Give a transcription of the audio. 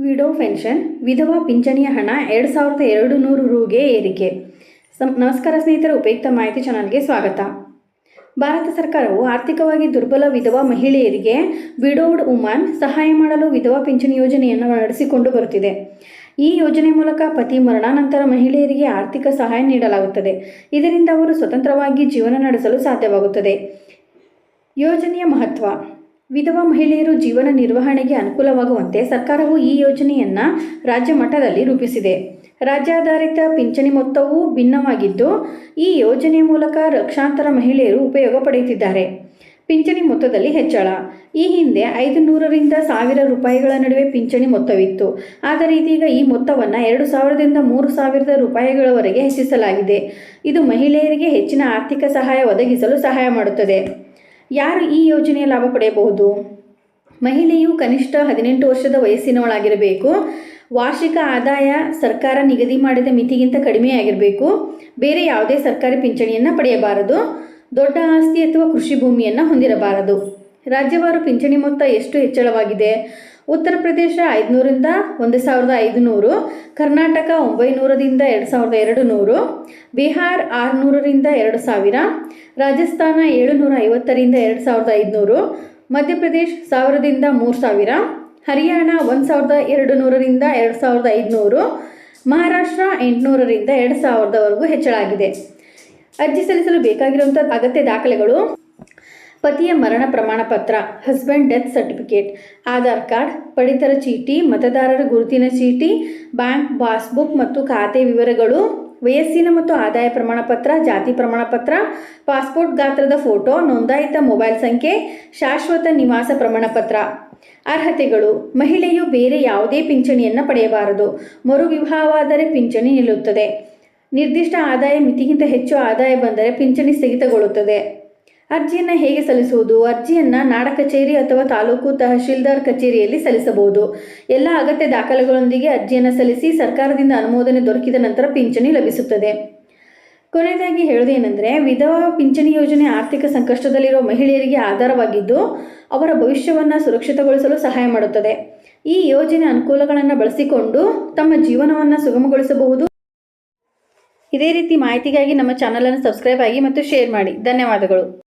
Widow pension, ವಿಧವಾ ಪಿಂಚಣಿಯ ಹಣ ಎರಡು ಸಾವಿರದ ಎರಡು ನೂರು ರುಗೆ ಏರಿಕೆ. ಸಂ ನಮಸ್ಕಾರ ಸ್ನೇಹಿತರ, ಉಪಯುಕ್ತ ಮಾಹಿತಿ ಚಾನಲ್ಗೆ ಸ್ವಾಗತ. ಭಾರತ ಸರ್ಕಾರವು ಆರ್ಥಿಕವಾಗಿ ದುರ್ಬಲ ವಿಧವಾ ಮಹಿಳೆಯರಿಗೆ ವಿಡೋವ್ಡ್ ಉಮಾನ್ ಸಹಾಯ ಮಾಡಲು ವಿಧವಾ ಪಿಂಚಣಿ ಯೋಜನೆಯನ್ನು ನಡೆಸಿಕೊಂಡು ಬರುತ್ತಿದೆ. ಈ ಯೋಜನೆ ಮೂಲಕ ಪತಿ ಮರಣಾನಂತರ ಮಹಿಳೆಯರಿಗೆ ಆರ್ಥಿಕ ಸಹಾಯ ನೀಡಲಾಗುತ್ತದೆ. ಇದರಿಂದ ಅವರು ಸ್ವತಂತ್ರವಾಗಿ ಜೀವನ ನಡೆಸಲು ಸಾಧ್ಯವಾಗುತ್ತದೆ. ಯೋಜನೆಯ ಮಹತ್ವ. ವಿಧವಾ ಮಹಿಳೆಯರು ಜೀವನ ನಿರ್ವಹಣೆಗೆ ಅನುಕೂಲವಾಗುವಂತೆ ಸರ್ಕಾರವು ಈ ಯೋಜನೆಯನ್ನು ರಾಜ್ಯ ಮಟ್ಟದಲ್ಲಿ ರೂಪಿಸಿದೆ. ರಾಜ್ಯಾಧಾರಿತ ಪಿಂಚಣಿ ಮೊತ್ತವು ಭಿನ್ನವಾಗಿದ್ದು, ಈ ಯೋಜನೆ ಮೂಲಕ ಲಕ್ಷಾಂತರ ಮಹಿಳೆಯರು ಉಪಯೋಗ ಪಡೆಯುತ್ತಿದ್ದಾರೆ. ಪಿಂಚಣಿ ಮೊತ್ತದಲ್ಲಿ ಹೆಚ್ಚಳ. ಈ ಹಿಂದೆ ಐದು ನೂರರಿಂದ ಸಾವಿರ ರೂಪಾಯಿಗಳ ನಡುವೆ ಪಿಂಚಣಿ ಮೊತ್ತವಿತ್ತು. ಆದರೆ ಇದೀಗ ಈ ಮೊತ್ತವನ್ನು ಎರಡು ಸಾವಿರದಿಂದ ಮೂರು ಸಾವಿರದ ರೂಪಾಯಿಗಳವರೆಗೆ ಹೆಚ್ಚಿಸಲಾಗಿದೆ. ಇದು ಮಹಿಳೆಯರಿಗೆ ಹೆಚ್ಚಿನ ಆರ್ಥಿಕ ಸಹಾಯ ಒದಗಿಸಲು ಸಹಾಯ ಮಾಡುತ್ತದೆ. ಯಾರು ಈ ಯೋಜನೆಯ ಲಾಭ ಪಡೆಯಬಹುದು? ಮಹಿಳೆಯು ಕನಿಷ್ಠ ಹದಿನೆಂಟು ವರ್ಷದ ವಯಸ್ಸಿನವಳಾಗಿರಬೇಕು. ವಾರ್ಷಿಕ ಆದಾಯ ಸರ್ಕಾರ ನಿಗದಿ ಮಾಡಿದ ಮಿತಿಗಿಂತ ಕಡಿಮೆಯಾಗಿರಬೇಕು. ಬೇರೆ ಯಾವುದೇ ಸರ್ಕಾರಿ ಪಿಂಚಣಿಯನ್ನು ಪಡೆಯಬಾರದು. ದೊಡ್ಡ ಆಸ್ತಿ ಅಥವಾ ಕೃಷಿ ಭೂಮಿಯನ್ನು ಹೊಂದಿರಬಾರದು. ರಾಜ್ಯವಾರು ಪಿಂಚಣಿ ಮೊತ್ತ ಎಷ್ಟು ಹೆಚ್ಚಳವಾಗಿದೆ? ಉತ್ತರ ಪ್ರದೇಶ ಐದುನೂರಿಂದ ಒಂದು ಸಾವಿರದ ಐದುನೂರು, ಕರ್ನಾಟಕ ಒಂಬೈನೂರದಿಂದ ಎರಡು ಸಾವಿರದ ಎರಡು ನೂರು ಬಿಹಾರ್ ಆರುನೂರರಿಂದ ಎರಡು ಸಾವಿರ, ರಾಜಸ್ಥಾನ ಏಳುನೂರ ಐವತ್ತರಿಂದ ಎರಡು ಸಾವಿರದ ಐದುನೂರು, ಮಧ್ಯಪ್ರದೇಶ್ ಸಾವಿರದಿಂದ ಮೂರು ಸಾವಿರ, ಹರಿಯಾಣ ಒಂದು ಸಾವಿರದ ಎರಡು ನೂರರಿಂದ ಎರಡು ಸಾವಿರದ ಐದುನೂರು, ಮಹಾರಾಷ್ಟ್ರ ಎಂಟುನೂರರಿಂದ ಎರಡು ಸಾವಿರದವರೆಗೂ ಹೆಚ್ಚಳಾಗಿದೆ ಅರ್ಜಿ ಸಲ್ಲಿಸಲು ಬೇಕಾಗಿರುವಂಥ ಅಗತ್ಯ ದಾಖಲೆಗಳು. ಪತಿಯ ಮರಣ ಪ್ರಮಾಣ ಪತ್ರ husband death certificate Aadhaar card, ಪಡಿತರ ಚೀಟಿ, ಮತದಾರರ ಗುರುತಿನ ಚೀಟಿ ಬ್ಯಾಂಕ್ ಪಾಸ್ಬುಕ್ ಮತ್ತು ಖಾತೆ ವಿವರಗಳು, ವಯಸ್ಸಿನ ಮತ್ತು ಆದಾಯ ಪ್ರಮಾಣ ಪತ್ರ, ಜಾತಿ ಪ್ರಮಾಣ ಪತ್ರ ಪಾಸ್ಪೋರ್ಟ್ ಗಾತ್ರದ ಫೋಟೋ ನೋಂದಾಯಿತ ಮೊಬೈಲ್ ಸಂಖ್ಯೆ, ಶಾಶ್ವತ ನಿವಾಸ ಪ್ರಮಾಣ ಪತ್ರ. ಅರ್ಹತೆಗಳು, ಮಹಿಳೆಯು ಬೇರೆ ಯಾವುದೇ ಪಿಂಚಣಿಯನ್ನು ಪಡೆಯಬಾರದು. ಮರು ವಿವಾಹವಾದರೆ ಪಿಂಚಣಿ ನಿಲ್ಲುತ್ತದೆ. ನಿರ್ದಿಷ್ಟ ಆದಾಯ ಮಿತಿಗಿಂತ ಹೆಚ್ಚು ಆದಾಯ ಬಂದರೆ ಪಿಂಚಣಿ ಸ್ಥಗಿತಗೊಳ್ಳುತ್ತದೆ. ಅರ್ಜಿಯನ್ನು ಹೇಗೆ ಸಲ್ಲಿಸುವುದು? ಅರ್ಜಿಯನ್ನು ನಾಡ ಕಚೇರಿ ಅಥವಾ ತಾಲೂಕು ತಹಶೀಲ್ದಾರ್ ಕಚೇರಿಯಲ್ಲಿ ಸಲ್ಲಿಸಬಹುದು. ಎಲ್ಲ ಅಗತ್ಯ ದಾಖಲೆಗಳೊಂದಿಗೆ ಅರ್ಜಿಯನ್ನು ಸಲ್ಲಿಸಿ ಸರ್ಕಾರದಿಂದ ಅನುಮೋದನೆ ದೊರಕಿದ ನಂತರ ಪಿಂಚಣಿ ಲಭಿಸುತ್ತದೆ. ಕೊನೆಯದಾಗಿ ಹೇಳೋದೇನೆಂದರೆ ವಿಧವಾ ಪಿಂಚಣಿ ಯೋಜನೆ ಆರ್ಥಿಕ ಸಂಕಷ್ಟದಲ್ಲಿರುವ ಮಹಿಳೆಯರಿಗೆ ಆಧಾರವಾಗಿದ್ದು, ಅವರ ಭವಿಷ್ಯವನ್ನು ಸುರಕ್ಷಿತಗೊಳಿಸಲು ಸಹಾಯ ಮಾಡುತ್ತದೆ. ಈ ಯೋಜನೆ ಅನುಕೂಲಗಳನ್ನು ಬಳಸಿಕೊಂಡು ತಮ್ಮ ಜೀವನವನ್ನು ಸುಗಮಗೊಳಿಸಬಹುದು. ಇದೇ ರೀತಿ ಮಾಹಿತಿಗಾಗಿ ನಮ್ಮ ಚಾನಲನ್ನು ಸಬ್ಸ್ಕ್ರೈಬ್ ಆಗಿ ಮತ್ತು ಶೇರ್ ಮಾಡಿ. ಧನ್ಯವಾದಗಳು.